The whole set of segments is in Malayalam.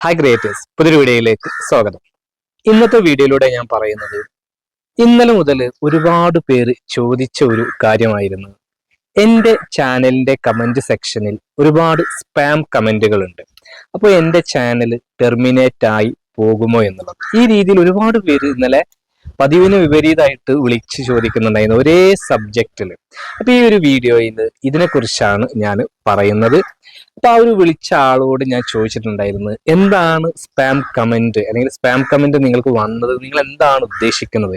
ഹായ് ക്രിയേറ്റേഴ്സ് പുതിയൊരു വീഡിയോയിലേക്ക് സ്വാഗതം. ഇന്നത്തെ വീഡിയോയിലൂടെ ഞാൻ പറയുന്നത് ഇന്നലെ മുതൽ ഒരുപാട് പേര് ചോദിച്ച ഒരു കാര്യമായിരുന്നു. എന്റെ ചാനലിന്റെ കമന്റ് സെക്ഷനിൽ ഒരുപാട് സ്പാം കമന്റുകളുണ്ട് അപ്പോൾ എന്റെ ചാനൽ ടെർമിനേറ്റ് ആയി പോകുമോ എന്നുള്ളത്. ഈ രീതിയിൽ ഒരുപാട് പേര് ഇന്നലെ പതിവിന് വിപരീതമായിട്ട് വിളിച്ച് ചോദിക്കുന്നുണ്ടായിരുന്നു ഒരേ സബ്ജക്റ്റിൽ അപ്പോൾ ഈ ഒരു വീഡിയോയിൽ ഇതിനെക്കുറിച്ചാണ് ഞാൻ പറയുന്നത്. അപ്പൊ ആ ഒരു വിളിച്ച ആളോട് ഞാൻ ചോദിച്ചിട്ടുണ്ടായിരുന്നു എന്താണ് സ്പാം കമന്റ് അല്ലെങ്കിൽ സ്പാം കമന്റ് നിങ്ങൾക്ക് വന്നത് നിങ്ങൾ എന്താണ് ഉദ്ദേശിക്കുന്നത്?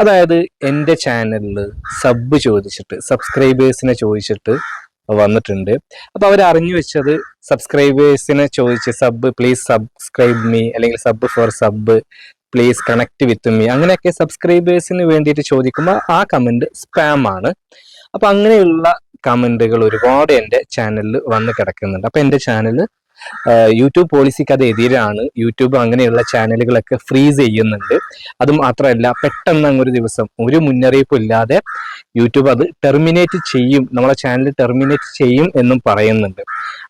അതായത് എന്റെ ചാനലിൽ സബ് ചോദിച്ചിട്ട് സബ്സ്ക്രൈബേഴ്സിനെ ചോദിച്ചിട്ട് വന്നിട്ടുണ്ട്. അപ്പൊ അവർ അറിഞ്ഞു വെച്ചത് സബ്സ്ക്രൈബേഴ്സിനെ ചോദിച്ച് സബ് പ്ലീസ് സബ്സ്ക്രൈബ് മീ അല്ലെങ്കിൽ sub for sub please connect with me അങ്ങനെയൊക്കെ സബ്സ്ക്രൈബേഴ്സിന് വേണ്ടിയിട്ട് ചോദിക്കുമ്പോൾ ആ കമന്റ് സ്പാം ആണ്. അപ്പൊ അങ്ങനെയുള്ള കമന്റുകൾ ഒരുപാട് എന്റെ ചാനലിൽ വന്ന് കിടക്കുന്നുണ്ട്. അപ്പൊ എന്റെ ചാനൽ യൂട്യൂബ് പോളിസിക്ക് അത് എതിരാണ്. യൂട്യൂബ് അങ്ങനെയുള്ള ചാനലുകളൊക്കെ ഫ്രീസ് ചെയ്യുന്നുണ്ട്. അത് മാത്രമല്ല പെട്ടെന്ന് അങ്ങ് ഒരു ദിവസം ഒരു മുന്നറിയിപ്പ് ഇല്ലാതെ യൂട്യൂബ് അത് ടെർമിനേറ്റ് ചെയ്യും. നമ്മളെ ചാനൽ ടെർമിനേറ്റ് ചെയ്യും എന്നും പറയുന്നുണ്ട്.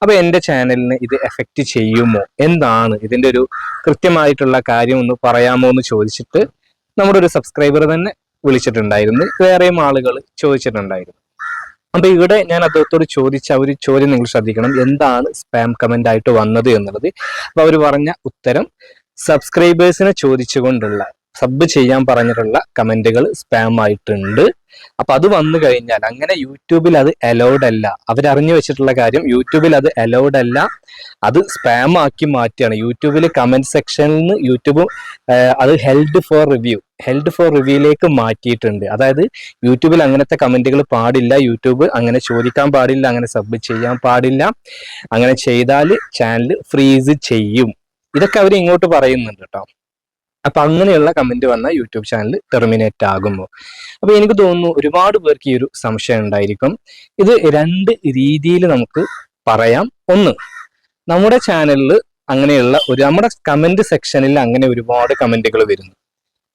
അപ്പൊ എന്റെ ചാനലിന് ഇത് എഫക്റ്റ് ചെയ്യുമോ? എന്താണ് ഇതിന്റെ ഒരു കൃത്യമായിട്ടുള്ള കാര്യം ഒന്ന് പറയാമോ എന്ന് ചോദിച്ചിട്ട് നമ്മുടെ ഒരു സബ്സ്ക്രൈബർ തന്നെ വിളിച്ചിട്ടുണ്ടായിരുന്നു. വേറെയും ആളുകൾ ചോദിച്ചിട്ടുണ്ടായിരുന്നു. അപ്പൊ ഇവിടെ ഞാൻ അദ്ദേഹത്തോട് ചോദിച്ച ഒരു ചോദ്യം നിങ്ങൾ ശ്രദ്ധിക്കണം. എന്താണ് സ്പാം കമന്റ് ആയിട്ട് വന്നത് എന്നുള്ളത്? അപ്പൊ അവർ പറഞ്ഞ ഉത്തരം സബ്സ്ക്രൈബേഴ്സിനെ ചോദിച്ചുകൊണ്ടുള്ള സബ് ചെയ്യാൻ പറഞ്ഞിട്ടുള്ള കമന്റുകൾ സ്പാം ആയിട്ടുണ്ട്. അപ്പൊ അത് വന്നു കഴിഞ്ഞാൽ അങ്ങനെ യൂട്യൂബിൽ അത് അലൗഡ് അല്ല. അവരറിഞ്ഞു വെച്ചിട്ടുള്ള കാര്യം യൂട്യൂബിൽ അത് അലൗഡ് അല്ല. അത് സ്പാം ആക്കി മാറ്റിയാണ്. യൂട്യൂബിൽ കമന്റ് സെക്ഷനിൽ നിന്ന് യൂട്യൂബ് അത് held for review held for റിവ്യൂയിലേക്ക് മാറ്റിയിട്ടുണ്ട്. അതായത് യൂട്യൂബിൽ അങ്ങനത്തെ കമന്റുകൾ പാടില്ല യൂട്യൂബ് അങ്ങനെ ചോദിക്കാൻ പാടില്ല അങ്ങനെ സബ് ചെയ്യാൻ പാടില്ല. അങ്ങനെ ചെയ്താൽ ചാനൽ ഫ്രീസ് ചെയ്യും. ഇതൊക്കെ അവർ ഇങ്ങോട്ട് പറയുന്നുണ്ട് കേട്ടോ. അപ്പൊ അങ്ങനെയുള്ള കമന്റ് വന്ന യൂട്യൂബ് ചാനൽ ടെർമിനേറ്റ് ആകുമോ അപ്പൊ എനിക്ക് തോന്നുന്നു ഒരുപാട് പേർക്ക് ഈ ഒരു സംശയം ഉണ്ടായിരിക്കും. ഇത് രണ്ട് രീതിയിൽ നമുക്ക് പറയാം. ഒന്ന് നമ്മുടെ ചാനലിൽ അങ്ങനെയുള്ള ഒരു നമ്മുടെ കമന്റ് സെക്ഷനിൽ അങ്ങനെ ഒരുപാട് കമന്റുകൾ വരുന്നു.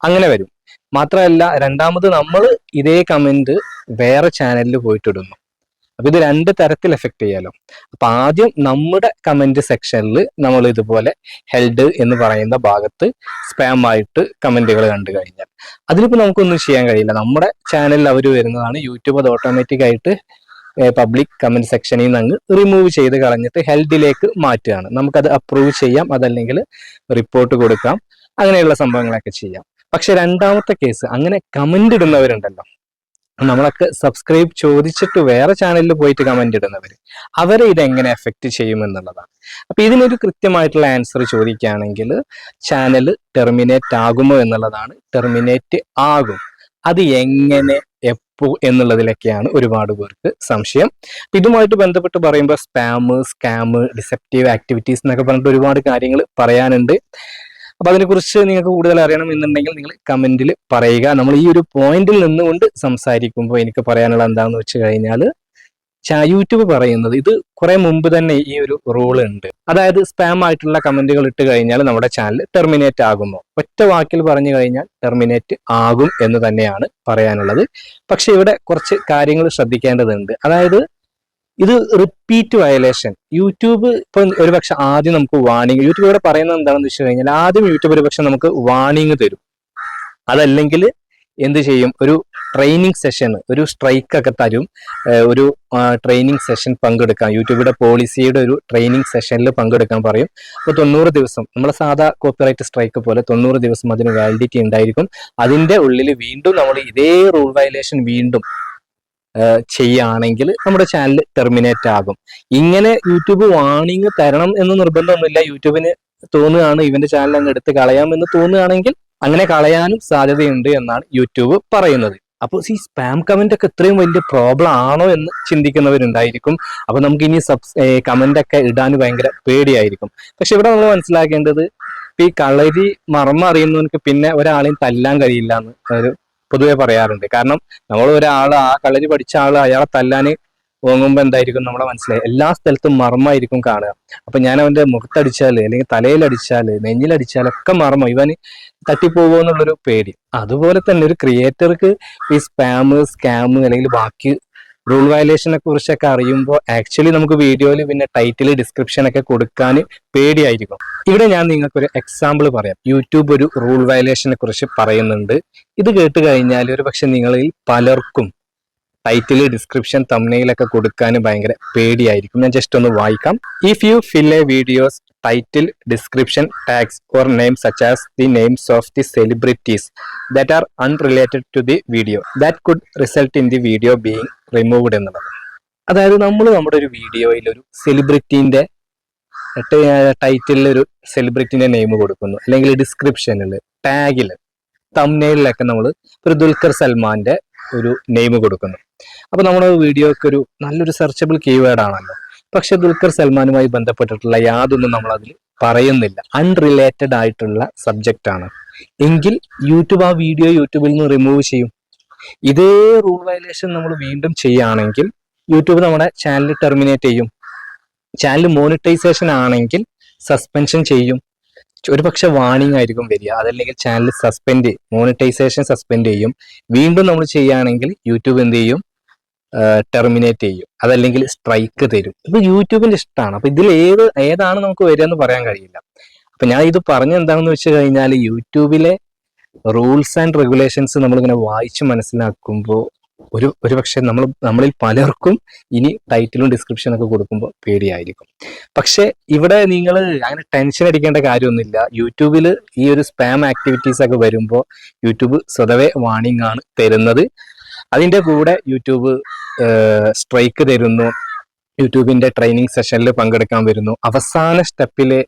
അങ്ങനെ വരും. മാത്രമല്ല രണ്ടാമത് നമ്മൾ ഇതേ കമന്റ് വേറെ ചാനലിൽ പോയിട്ടിടുന്നു. അപ്പൊ ഇത് രണ്ട് തരത്തിൽ എഫക്ട് ചെയ്യാലോ. അപ്പൊ ആദ്യം നമ്മുടെ കമന്റ് സെക്ഷനിൽ നമ്മൾ ഇതുപോലെ ഹെൽഡ് എന്ന് പറയുന്ന ഭാഗത്ത് സ്പാം ആയിട്ട് കമന്റുകൾ കണ്ടു കഴിഞ്ഞാൽ. അതിലിപ്പോ നമുക്കൊന്നും ചെയ്യാൻ കഴിയില്ല. നമ്മുടെ ചാനലിൽ അവർ വരുന്നതാണ് യൂട്യൂബ് അത് ഓട്ടോമാറ്റിക് ആയിട്ട് പബ്ലിക് കമന്റ് സെക്ഷനിൽ നിന്ന് അങ്ങ് റിമൂവ് ചെയ്ത് കളഞ്ഞിട്ട് ഹെൽഡിലേക്ക് മാറ്റുകയാണ്. നമുക്കത് അപ്രൂവ് ചെയ്യാം അതല്ലെങ്കിൽ റിപ്പോർട്ട് കൊടുക്കാം. അങ്ങനെയുള്ള സംഭവങ്ങളൊക്കെ ചെയ്യാം. പക്ഷെ രണ്ടാമത്തെ കേസ് അങ്ങനെ കമന്റ് ഇടുന്നവരുണ്ടല്ലോ. നമ്മളൊക്കെ സബ്സ്ക്രൈബ് ചോദിച്ചിട്ട് വേറെ ചാനലിൽ പോയിട്ട് കമന്റ് ഇടുന്നവർ അവരെ ഇത് എങ്ങനെ ചെയ്യും എന്നുള്ളതാണ് അപ്പൊ ഇതിനൊരു കൃത്യമായിട്ടുള്ള ആൻസർ ചോദിക്കുകയാണെങ്കിൽ ചാനൽ ടെർമിനേറ്റ് ആകുമോ എന്നുള്ളതാണ്. ടെർമിനേറ്റ് ആകും. അത് എങ്ങനെ എപ്പോ എന്നുള്ളതിലൊക്കെയാണ് ഒരുപാട് പേർക്ക് സംശയം. ഇതുമായിട്ട് ബന്ധപ്പെട്ട് പറയുമ്പോൾ സ്പാമ് സ്കാമ് ഡിസെപ്റ്റീവ് ആക്ടിവിറ്റീസ് എന്നൊക്കെ പറഞ്ഞിട്ട് ഒരുപാട് കാര്യങ്ങൾ പറയാനുണ്ട്. അപ്പൊ അതിനെക്കുറിച്ച് നിങ്ങൾക്ക് കൂടുതൽ അറിയണം എന്നുണ്ടെങ്കിൽ നിങ്ങൾ കമന്റിൽ പറയുക. നമ്മൾ ഈ ഒരു പോയിന്റിൽ നിന്നുകൊണ്ട് സംസാരിക്കുമ്പോൾ എനിക്ക് പറയാനുള്ള എന്താണെന്ന് വെച്ച് കഴിഞ്ഞാൽ യൂട്യൂബ് പറയുന്നത് ഇത് കുറെ മുമ്പ് തന്നെ ഈ ഒരു റൂൾ ഉണ്ട്. അതായത് സ്പാം ആയിട്ടുള്ള കമന്റുകൾ ഇട്ട് കഴിഞ്ഞാൽ നമ്മുടെ ചാനൽ ടെർമിനേറ്റ് ആകുമോ ഒറ്റ വാക്കിൽ പറഞ്ഞു കഴിഞ്ഞാൽ ടെർമിനേറ്റ് ആകും എന്ന് തന്നെയാണ് പറയാനുള്ളത്. പക്ഷെ ഇവിടെ കുറച്ച് കാര്യങ്ങൾ ശ്രദ്ധിക്കേണ്ടതുണ്ട്. അതായത് ഇത് റിപ്പീറ്റ് വയലേഷൻ യൂട്യൂബ് ഇപ്പൊ ഒരുപക്ഷെ ആദ്യം നമുക്ക് വാണിംഗ് യൂട്യൂബ് ഇവിടെ പറയുന്നത് എന്താണെന്ന് വെച്ച് കഴിഞ്ഞാൽ ആദ്യം യൂട്യൂബ് ഒരുപക്ഷെ നമുക്ക് വാണിംഗ് തരും. അതല്ലെങ്കിൽ എന്ത് ചെയ്യും? ഒരു ട്രെയിനിങ് സെഷൻ ഒരു സ്ട്രൈക്ക് ഒക്കെ തരും. ഒരു ട്രെയിനിങ് സെഷൻ പങ്കെടുക്കാം യൂട്യൂബിന്റെ പോളിസിയുടെ ഒരു ട്രെയിനിങ് സെഷനിൽ പങ്കെടുക്കാൻ പറയും. അപ്പോൾ തൊണ്ണൂറ് ദിവസം നമ്മളെ സാധാ കോപ്പിറൈറ്റ് സ്ട്രൈക്ക് പോലെ തൊണ്ണൂറ് ദിവസം അതിന് വാലിഡിറ്റി ഉണ്ടായിരിക്കും. അതിന്റെ ഉള്ളിൽ വീണ്ടും നമ്മൾ ഇതേ റൂൾ വയലേഷൻ വീണ്ടും ചെയ്യുകയാണെങ്കിൽ നമ്മുടെ ചാനൽ ടെർമിനേറ്റ് ആകും. ഇങ്ങനെ യൂട്യൂബ് വാണിങ് തരണം എന്ന് നിർബന്ധമൊന്നുമില്ല. യൂട്യൂബിന് തോന്നുകയാണ് ഇവന്റെ ചാനൽ അങ്ങ് എടുത്ത് കളയാം എന്ന് തോന്നുകയാണെങ്കിൽ അങ്ങനെ കളയാനും സാധ്യതയുണ്ട് എന്നാണ് യൂട്യൂബ് പറയുന്നത്. അപ്പോൾ ഈ സ്പാം കമന്റ് ഒക്കെ ഇത്രയും വലിയ പ്രോബ്ലം ആണോ എന്ന് ചിന്തിക്കുന്നവരുണ്ടായിരിക്കും. അപ്പൊ നമുക്ക് ഇനി സബ്സ് കമന്റ് ഒക്കെ ഇടാൻ ഭയങ്കര പേടിയായിരിക്കും. പക്ഷെ ഇവിടെ നമ്മൾ മനസ്സിലാക്കേണ്ടത് ഇപ്പൊ ഈ കളരി മർമ്മം അറിയുന്നവർക്ക് പിന്നെ ഒരാളെയും തല്ലാൻ കഴിയില്ല എന്ന് ഒരു പൊതുവെ പറയാറുണ്ട്. കാരണം നമ്മൾ ഒരാൾ ആ കളരി പഠിച്ച ആൾ അയാളെ തല്ലാന് ഓങ്ങുമ്പോ എന്തായിരിക്കും നമ്മളെ മനസ്സിലായി. എല്ലാ സ്ഥലത്തും മർമ്മമായിരിക്കും കാണുക. അപ്പൊ ഞാൻ അവന്റെ മുഖത്തടിച്ചാൽ അല്ലെങ്കിൽ തലയിലടിച്ചാൽ നെഞ്ഞിലടിച്ചാലൊക്കെ മർമ്മം. ഇവന് തട്ടിപ്പോകുമോ എന്നുള്ളൊരു പേടി. അതുപോലെ തന്നെ ഒരു ക്രിയേറ്റർക്ക് ഈ സ്പാമ് സ്കാമ് അല്ലെങ്കിൽ ബാക്കി റൂൾ വയലേഷനെ കുറിച്ചൊക്കെ അറിയുമ്പോൾ ആക്ച്വലി നമുക്ക് വീഡിയോയിൽ പിന്നെ ടൈറ്റിൽ ഡിസ്ക്രിപ്ഷൻ ഒക്കെ കൊടുക്കാൻ പേടിയായിരിക്കും. ഇവിടെ ഞാൻ നിങ്ങൾക്കൊരു എക്സാമ്പിൾ പറയാം. യൂട്യൂബ് ഒരു റൂൾ വയലേഷനെ കുറിച്ച് പറയുന്നുണ്ട്. ഇത് കേട്ട് കഴിഞ്ഞാൽ ഒരു പക്ഷെ നിങ്ങളിൽ പലർക്കും ടൈറ്റിൽ ഡിസ്ക്രിപ്ഷൻ തമ്മിലൊക്കെ കൊടുക്കാൻ ഭയങ്കര പേടിയായിരിക്കും. ഞാൻ ജസ്റ്റ് ഒന്ന് വായിക്കാം. If you fill a videos title description tags or name such as the names of the celebrities that are unrelated to the video that could result in the video being removed എന്നുള്ളത്. അതായത് നമ്മൾ നമ്മുടെ ഒരു വീഡിയോയിൽ ഒരു സെലിബ്രിറ്റീന്റെ ടൈറ്റിലിൽ ഒരു സെലിബ്രിറ്റിന്റെ നെയിം കൊടുക്കുന്നു. അല്ലെങ്കിൽ ഡിസ്ക്രിപ്ഷനിൽ ടാഗിൽ തമ്നയിലൊക്കെ നമ്മൾ ഒരു ദുൽഖർ സൽമാന്റെ ഒരു നെയിം കൊടുക്കുന്നു. അപ്പോൾ നമ്മുടെ വീഡിയോയ്ക്ക് ഒരു നല്ലൊരു സെർച്ചബിൾ കീവേഡ് ആണല്ലോ. പക്ഷെ ദുൽഖർ സൽമാനുമായി ബന്ധപ്പെട്ടിട്ടുള്ള യാതൊന്നും നമ്മൾ അതിൽ പറയുന്നില്ല. അൺറിലേറ്റഡ് ആയിട്ടുള്ള സബ്ജക്റ്റ് ആണ്. എങ്കിൽ യൂട്യൂബ് ആ വീഡിയോ യൂട്യൂബിൽ നിന്ന് റിമൂവ് ചെയ്യും. ഇതേ റൂൾ വയലേഷൻ നമ്മൾ വീണ്ടും ചെയ്യുകയാണെങ്കിൽ യൂട്യൂബ് നമ്മുടെ ചാനൽ ടെർമിനേറ്റ് ചെയ്യും. ചാനൽ മോണിറ്റൈസേഷൻ ആണെങ്കിൽ സസ്പെൻഷൻ ചെയ്യും. ഒരു പക്ഷെ വാണിംഗ് ആയിരിക്കും വരിക. അതല്ലെങ്കിൽ ചാനൽ സസ്പെൻഡ് മോണിറ്റൈസേഷൻ സസ്പെൻഡ് ചെയ്യും. വീണ്ടും നമ്മൾ ചെയ്യുകയാണെങ്കിൽ യൂട്യൂബ് എന്ത് ചെയ്യും? ടെർമിനേറ്റ് ചെയ്യും. അതല്ലെങ്കിൽ സ്ട്രൈക്ക് തരും. ഇപ്പൊ യൂട്യൂബിന്റെ ഇഷ്ടമാണ്. അപ്പൊ ഇതിൽ ഏത് ഏതാണ് നമുക്ക് വരിക എന്ന് പറയാൻ കഴിയില്ല. അപ്പൊ ഞാൻ ഇത് പറഞ്ഞ എന്താണെന്ന് വെച്ച് കഴിഞ്ഞാൽ യൂട്യൂബിലെ റൂൾസ് ആൻഡ് റെഗുലേഷൻസ് നമ്മളിങ്ങനെ വായിച്ച് മനസ്സിലാക്കുമ്പോൾ ഒരു ഒരു പക്ഷെ നമ്മൾ നമ്മളിൽ പലർക്കും ഇനി ടൈറ്റിലും ഡിസ്ക്രിപ്ഷനും ഒക്കെ കൊടുക്കുമ്പോൾ പേടിയായിരിക്കും. പക്ഷെ ഇവിടെ നിങ്ങൾ അങ്ങനെ ടെൻഷൻ അടിക്കേണ്ട കാര്യമൊന്നുമില്ല. യൂട്യൂബിൽ ഈ ഒരു സ്പാം ആക്ടിവിറ്റീസ് ഒക്കെ വരുമ്പോൾ യൂട്യൂബ് സ്വതവേ വാണിംഗ് ആണ് തരുന്നത്. അതിന്റെ കൂടെ യൂട്യൂബ് സ്ട്രൈക്ക് തരുന്നു. യൂട്യൂബിന്റെ ട്രെയിനിങ് സെഷനിൽ പങ്കെടുക്കാൻ വരുന്നു. അവസാന സ്റ്റെപ്പിലെ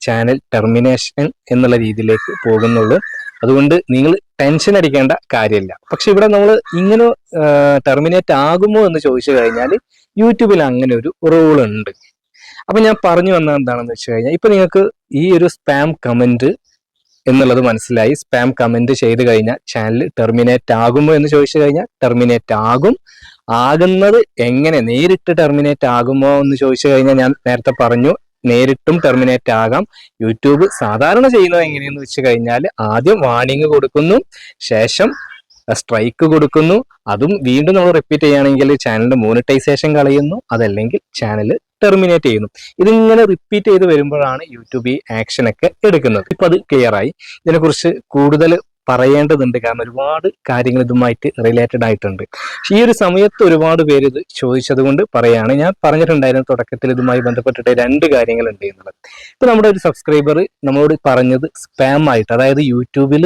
ചാനൽ ടെർമിനേഷൻ എന്നുള്ള രീതിയിലേക്ക് പോകുന്നുള്ളൂ. അതുകൊണ്ട് നിങ്ങൾ ടെൻഷൻ അടിക്കേണ്ട കാര്യമില്ല. പക്ഷെ ഇവിടെ നമ്മൾ ഇങ്ങനെ ടെർമിനേറ്റ് ആകുമോ എന്ന് ചോദിച്ചു കഴിഞ്ഞാൽ യൂട്യൂബിൽ അങ്ങനെ ഒരു റൂൾ ഉണ്ട്. അപ്പൊ ഞാൻ പറഞ്ഞു വന്നത് എന്താണെന്ന് വെച്ച് കഴിഞ്ഞാൽ ഇപ്പൊ നിങ്ങൾക്ക് ഈ ഒരു സ്പാം കമന്റ് എന്നുള്ളത് മനസ്സിലായി. സ്പാം കമന്റ് ചെയ്ത് കഴിഞ്ഞാൽ ചാനൽ ടെർമിനേറ്റ് ആകുമോ എന്ന് ചോദിച്ചു കഴിഞ്ഞാൽ ടെർമിനേറ്റ് ആകും. ആകുന്നത് എങ്ങനെ നേരിട്ട് ടെർമിനേറ്റ് ആകുമോ എന്ന് ചോദിച്ചു കഴിഞ്ഞാൽ ഞാൻ നേരത്തെ പറഞ്ഞു. നേരിട്ടും ടെർമിനേറ്റ് ആകാം. യൂട്യൂബ് സാധാരണ ചെയ്യുന്നത് എങ്ങനെയെന്ന് വെച്ച് കഴിഞ്ഞാൽ ആദ്യം വാണിംഗ് കൊടുക്കുന്നു ശേഷം സ്ട്രൈക്ക് കൊടുക്കുന്നു. അതും വീണ്ടും നമ്മൾ റിപ്പീറ്റ് ചെയ്യുകയാണെങ്കിൽ ചാനലിന്റെ മോണിറ്റൈസേഷൻ കളയുന്നു. അതല്ലെങ്കിൽ ചാനൽ ടെർമിനേറ്റ് ചെയ്യുന്നു. ഇതിങ്ങനെ റിപ്പീറ്റ് ചെയ്ത് വരുമ്പോഴാണ് യൂട്യൂബ് ഈ ആക്ഷൻ ഒക്കെ എടുക്കുന്നത്. ഇപ്പൊ അത് ക്ലിയർ ആയി. ഇതിനെക്കുറിച്ച് കൂടുതൽ പറയേണ്ടതുണ്ട്. കാരണം ഒരുപാട് കാര്യങ്ങൾ ഇതുമായിട്ട് റിലേറ്റഡ് ആയിട്ടുണ്ട്. ഈ ഒരു സമയത്ത് ഒരുപാട് പേര് ഇത് ചോദിച്ചത് കൊണ്ട് പറയാണ്. ഞാൻ പറഞ്ഞിട്ടുണ്ടായിരുന്നു തുടക്കത്തിൽ ഇതുമായി ബന്ധപ്പെട്ടിട്ട് രണ്ട് കാര്യങ്ങൾ ഉണ്ട് എന്നുള്ളത്. ഇപ്പൊ നമ്മുടെ ഒരു സബ്സ്ക്രൈബർ നമ്മളോട് പറഞ്ഞത് സ്പാം ആയിട്ട് അതായത് യൂട്യൂബിൽ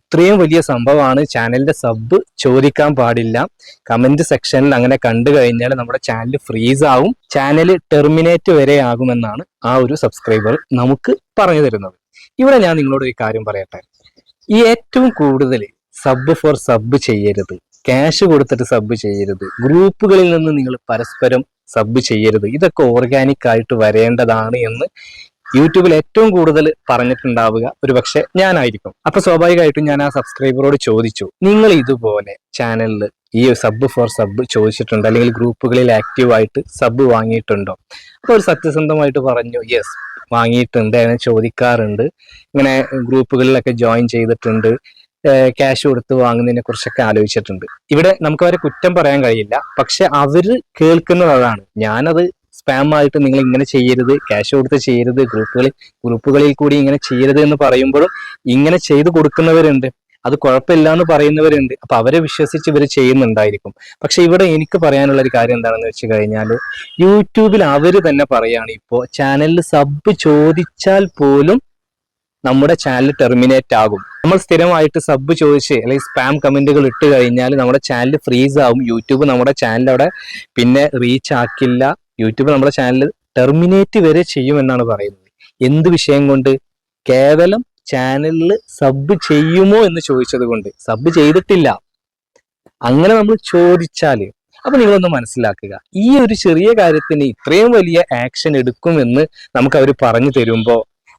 ഇത്രയും വലിയ സംഭവമാണ്. ചാനലിന്റെ സബ് ചോദിക്കാൻ പാടില്ല. കമന്റ് സെക്ഷനിൽ അങ്ങനെ കണ്ടു കഴിഞ്ഞാൽ നമ്മുടെ ചാനൽ ഫ്രീസ് ആവും. ചാനൽ ടെർമിനേറ്റ് വരെ ആകുമെന്നാണ് ആ ഒരു സബ്സ്ക്രൈബർ നമുക്ക് പറഞ്ഞു തരുന്നത് ഇവിടെ ഞാൻ നിങ്ങളോട് ഒരു കാര്യം പറയട്ടെ. ഈ ഏറ്റവും കൂടുതൽ സബ് ഫോർ സബ് ചെയ്യരുത്. ക്യാഷ് കൊടുത്തിട്ട് സബ് ചെയ്യരുത്. ഗ്രൂപ്പുകളിൽ നിന്ന് നിങ്ങൾ പരസ്പരം സബ് ചെയ്യരുത്. ഇതൊക്കെ ഓർഗാനിക് ആയിട്ട് വരേണ്ടതാണ് എന്ന് യൂട്യൂബിൽ ഏറ്റവും കൂടുതൽ പറഞ്ഞിട്ടുണ്ടാവുക. ഒരുപക്ഷെ ഞാനായിരിക്കും. അപ്പൊ സ്വാഭാവികമായിട്ടും ഞാൻ ആ സബ്സ്ക്രൈബറോട് ചോദിച്ചു. നിങ്ങൾ ഇതുപോലെ ചാനലിൽ ഈ സബ് ഫോർ സബ് ചോദിച്ചിട്ടുണ്ട്. അല്ലെങ്കിൽ ഗ്രൂപ്പുകളിൽ ആക്റ്റീവായിട്ട് സബ് വാങ്ങിയിട്ടുണ്ടോ? അപ്പോൾ ഒരു സത്യസന്ധമായിട്ട് പറഞ്ഞു യെസ് വാങ്ങിയിട്ടുണ്ട് അങ്ങനെ ചോദിക്കാറുണ്ട്. ഇങ്ങനെ ഗ്രൂപ്പുകളിലൊക്കെ ജോയിൻ ചെയ്തിട്ടുണ്ട്. ക്യാഷ് കൊടുത്ത് വാങ്ങുന്നതിനെ കുറിച്ചൊക്കെ ആലോചിച്ചിട്ടുണ്ട്. ഇവിടെ നമുക്ക് അവരെ കുറ്റം പറയാൻ കഴിയില്ല. പക്ഷെ അവർ കേൾക്കുന്നത് അതാണ്. ഞാനത് സ്പാം ആയിട്ട് നിങ്ങൾ ഇങ്ങനെ ചെയ്യരുത് ക്യാഷ് കൊടുത്ത് ചെയ്യരുത് ഗ്രൂപ്പുകളിൽ ഗ്രൂപ്പുകളിൽ കൂടി ഇങ്ങനെ ചെയ്യരുത് എന്ന് പറയുമ്പോഴും ഇങ്ങനെ ചെയ്തു കൊടുക്കുന്നവരുണ്ട്. അത് കുഴപ്പമില്ല എന്ന് പറയുന്നവരുണ്ട്. അപ്പൊ അവരെ വിശ്വസിച്ച് ഇവർ ചെയ്യുന്നുണ്ടായിരിക്കും. പക്ഷെ ഇവിടെ എനിക്ക് പറയാനുള്ള ഒരു കാര്യം എന്താണെന്ന് വെച്ച് കഴിഞ്ഞാൽ യൂട്യൂബിൽ അവർ തന്നെ പറയാണ് ഇപ്പോൾ ചാനലിൽ സബ് ചോദിച്ചാൽ പോലും നമ്മുടെ ചാനൽ ടെർമിനേറ്റ് ആകും. നമ്മൾ സ്ഥിരമായിട്ട് സബ് ചോദിച്ച് അല്ലെങ്കിൽ സ്പാം കമന്റുകൾ ഇട്ട് കഴിഞ്ഞാൽ നമ്മുടെ ചാനൽ ഫ്രീസ് ആവും. യൂട്യൂബ് നമ്മുടെ ചാനൽ അവിടെ പിന്നെ റീച്ച് ആക്കില്ല. യൂട്യൂബ് നമ്മുടെ ചാനൽ ടെർമിനേറ്റ് വരെ ചെയ്യുമെന്നാണ് പറയുന്നത്. എന്ത് വിഷയം കൊണ്ട്? കേവലം ചാനലിൽ സബ് ചെയ്യുമോ എന്ന് ചോദിച്ചത് കൊണ്ട് സബ് ചെയ്തിട്ടില്ല. അങ്ങനെ നമ്മൾ ചോദിച്ചാൽ അപ്പൊ നിങ്ങളൊന്ന് മനസ്സിലാക്കുക. ഈ ഒരു ചെറിയ കാര്യത്തിന് ഇത്രയും വലിയ ആക്ഷൻ എടുക്കുമെന്ന് നമുക്ക് അവർ പറഞ്ഞു തരുമ്പോ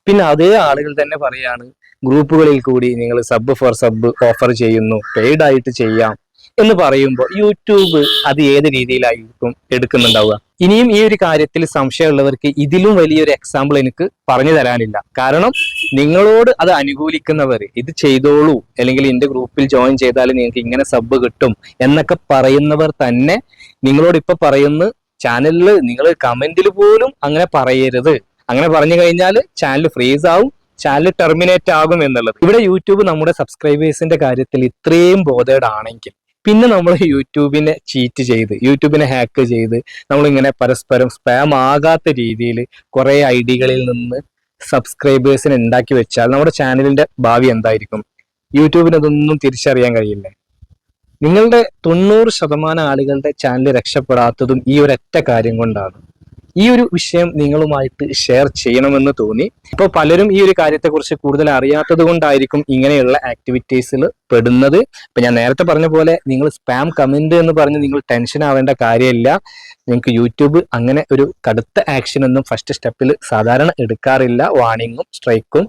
പിന്നെ അതേ ആളുകൾ തന്നെ പറയാണ് ഗ്രൂപ്പുകളിൽ കൂടി നിങ്ങൾ സബ് ഫോർ സബ് ഓഫർ ചെയ്യുന്നു പെയ്ഡ് ആയിട്ട് ചെയ്യാം എന്ന് പറയുമ്പോൾ യൂട്യൂബ് അത് ഏത് രീതിയിലായിരിക്കും എടുക്കുന്നുണ്ടാവുക? ഇനിയും ഈ ഒരു കാര്യത്തിൽ സംശയമുള്ളവർക്ക് ഇതിലും വലിയൊരു എക്സാമ്പിൾ എനിക്ക് പറഞ്ഞു തരാനില്ല. കാരണം നിങ്ങളോട് അത് അനുകൂലിക്കുന്നവർ ഇത് ചെയ്തോളൂ. അല്ലെങ്കിൽ എന്റെ ഗ്രൂപ്പിൽ ജോയിൻ ചെയ്താൽ നിങ്ങൾക്ക് ഇങ്ങനെ സബ് കിട്ടും എന്നൊക്കെ പറയുന്നവർ തന്നെ നിങ്ങളോട് ഇപ്പൊ പറയുന്ന ചാനലിൽ നിങ്ങൾ കമന്റിൽ പോലും അങ്ങനെ പറയരുത്. അങ്ങനെ പറഞ്ഞു കഴിഞ്ഞാൽ ചാനൽ ഫ്രീസ് ആവും ചാനൽ ടെർമിനേറ്റ് ആകും എന്നുള്ളത്. ഇവിടെ യൂട്യൂബ് നമ്മുടെ സബ്സ്ക്രൈബേഴ്സിന്റെ കാര്യത്തിൽ ഇത്രയും ബോധേഡ് ആണെങ്കിൽ പിന്നെ നമ്മൾ യൂട്യൂബിനെ ചീറ്റ് ചെയ്ത് യൂട്യൂബിനെ ഹാക്ക് ചെയ്ത് നമ്മളിങ്ങനെ പരസ്പരം സ്പാം ആകാത്ത രീതിയിൽ കുറെ ഐഡികളിൽ നിന്ന് സബ്സ്ക്രൈബേഴ്സിനെ ഉണ്ടാക്കി വെച്ചാൽ നമ്മുടെ ചാനലിന്റെ ഭാവി എന്തായിരിക്കും? യൂട്യൂബിന് അതൊന്നും തിരിച്ചറിയാൻ കഴിയില്ലേ. നിങ്ങളുടെ തൊണ്ണൂറ് ശതമാനം ആളുകളുടെ ചാനൽ രക്ഷപ്പെടാത്തതും ഈ ഒരൊറ്റ കാര്യം കൊണ്ടാണ്. ഈ ഒരു വിഷയം നിങ്ങളുമായിട്ട് ഷെയർ ചെയ്യണമെന്ന് തോന്നി. ഇപ്പോൾ പലരും ഈ ഒരു കാര്യത്തെക്കുറിച്ച് കൂടുതൽ അറിയാത്തത് കൊണ്ടായിരിക്കും ഇങ്ങനെയുള്ള ആക്ടിവിറ്റീസിൽ പെടുന്നത്. ഇപ്പൊ ഞാൻ നേരത്തെ പറഞ്ഞ പോലെ നിങ്ങൾ സ്പാം കമന്റ് എന്ന് പറഞ്ഞ് നിങ്ങൾ ടെൻഷൻ ആവേണ്ട കാര്യമില്ല. നിങ്ങൾക്ക് യൂട്യൂബ് അങ്ങനെ ഒരു കടുത്ത ആക്ഷൻ ഒന്നും ഫസ്റ്റ് സ്റ്റെപ്പിൽ സാധാരണ എടുക്കാറില്ല. വാണിങ്ങും സ്ട്രൈക്കും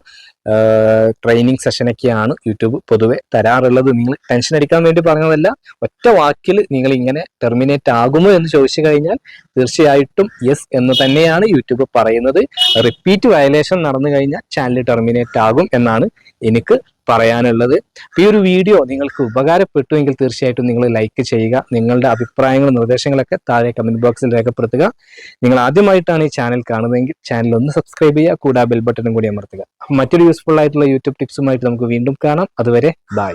ട്രെയിനിങ് സെഷനൊക്കെയാണ് യൂട്യൂബ് പൊതുവെ തരാറുള്ളത്. നിങ്ങൾ ടെൻഷൻ അടിക്കാൻ വേണ്ടി പറഞ്ഞതല്ല ഒറ്റ വാക്കിൽ നിങ്ങൾ ഇങ്ങനെ ടെർമിനേറ്റ് ആകുമോ എന്ന് ചോദിച്ചു കഴിഞ്ഞാൽ തീർച്ചയായിട്ടും യെസ് എന്ന് തന്നെയാണ് യൂട്യൂബ് പറയുന്നത്. റിപ്പീറ്റ് വയലേഷൻ കഴിഞ്ഞാൽ ചാനൽ ടെർമിനേറ്റ് ആകും എന്നാണ് എനിക്ക് പറയാനുള്ളത്. ഈ ഒരു വീഡിയോ നിങ്ങൾക്ക് ഉപകാരപ്പെട്ടുവെങ്കിൽ തീർച്ചയായിട്ടും നിങ്ങൾ ലൈക്ക് ചെയ്യുക. നിങ്ങളുടെ അഭിപ്രായങ്ങളും നിർദ്ദേശങ്ങളൊക്കെ താഴെ കമന്റ് ബോക്സിൽ രേഖപ്പെടുത്തുക. നിങ്ങൾ ആദ്യമായിട്ടാണ് ഈ ചാനൽ കാണുന്നതെങ്കിൽ ചാനൽ ഒന്ന് സബ്സ്ക്രൈബ് ചെയ്യുക. കൂടാതെ ബെൽ ബട്ടണും കൂടി അമർത്തുക. മറ്റൊരു യൂസ്ഫുൾ ആയിട്ടുള്ള യൂട്യൂബ് ടിപ്സുമായിട്ട് നമുക്ക് വീണ്ടും കാണാം. അതുവരെ ബൈ